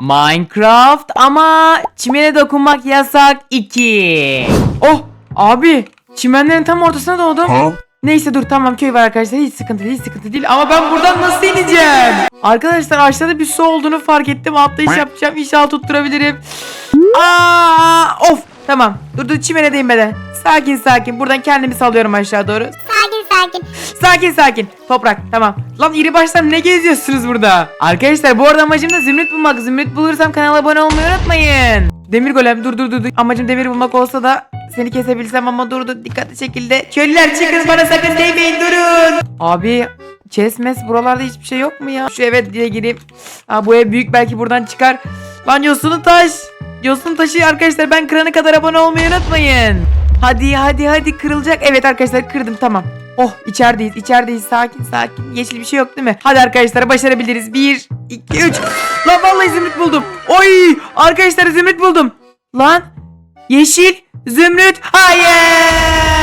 Minecraft ama çimene dokunmak yasak 2. Oh abi çimenlerin tam ortasına doğdum. Neyse dur tamam köy var arkadaşlar hiç sıkıntı değil hiç sıkıntı değil ama ben buradan nasıl ineceğim? Arkadaşlar aşağıda bir su olduğunu fark ettim atlayış yapacağım inşallah tutturabilirim. Aa of tamam dur dur çimenedeyim ben de. Sakin sakin buradan kendimi salıyorum aşağı doğru. Sakin sakin. Sakin. Toprak tamam. Lan iri baştan ne geziyorsunuz burada? Arkadaşlar bu arada amacım da zümrüt bulmak. Zümrüt bulursam kanala abone olmayı unutmayın. Demir golem dur dur dur. dur. Amacım demir bulmak olsa da seni kesebilsem ama dur dur dikkatli şekilde. Köylüler çıkın bana sakın değmeyin durun. Abi Chessmes buralarda hiçbir şey yok mu ya? Şu eve diye gireyim. Aa, bu ev büyük belki buradan çıkar. Lan yosunun taş. Yosun taşı arkadaşlar ben kırana kadar abone olmayı unutmayın. Hadi hadi hadi kırılacak. Evet arkadaşlar kırdım tamam. Oh içerideyiz içerideyiz sakin sakin. Yeşil bir şey yok değil mi? Hadi arkadaşlar başarabiliriz. 1, 2, 3. Lan vallahi zümrüt buldum. Oy arkadaşlar zümrüt buldum. Lan yeşil zümrüt. Hayır.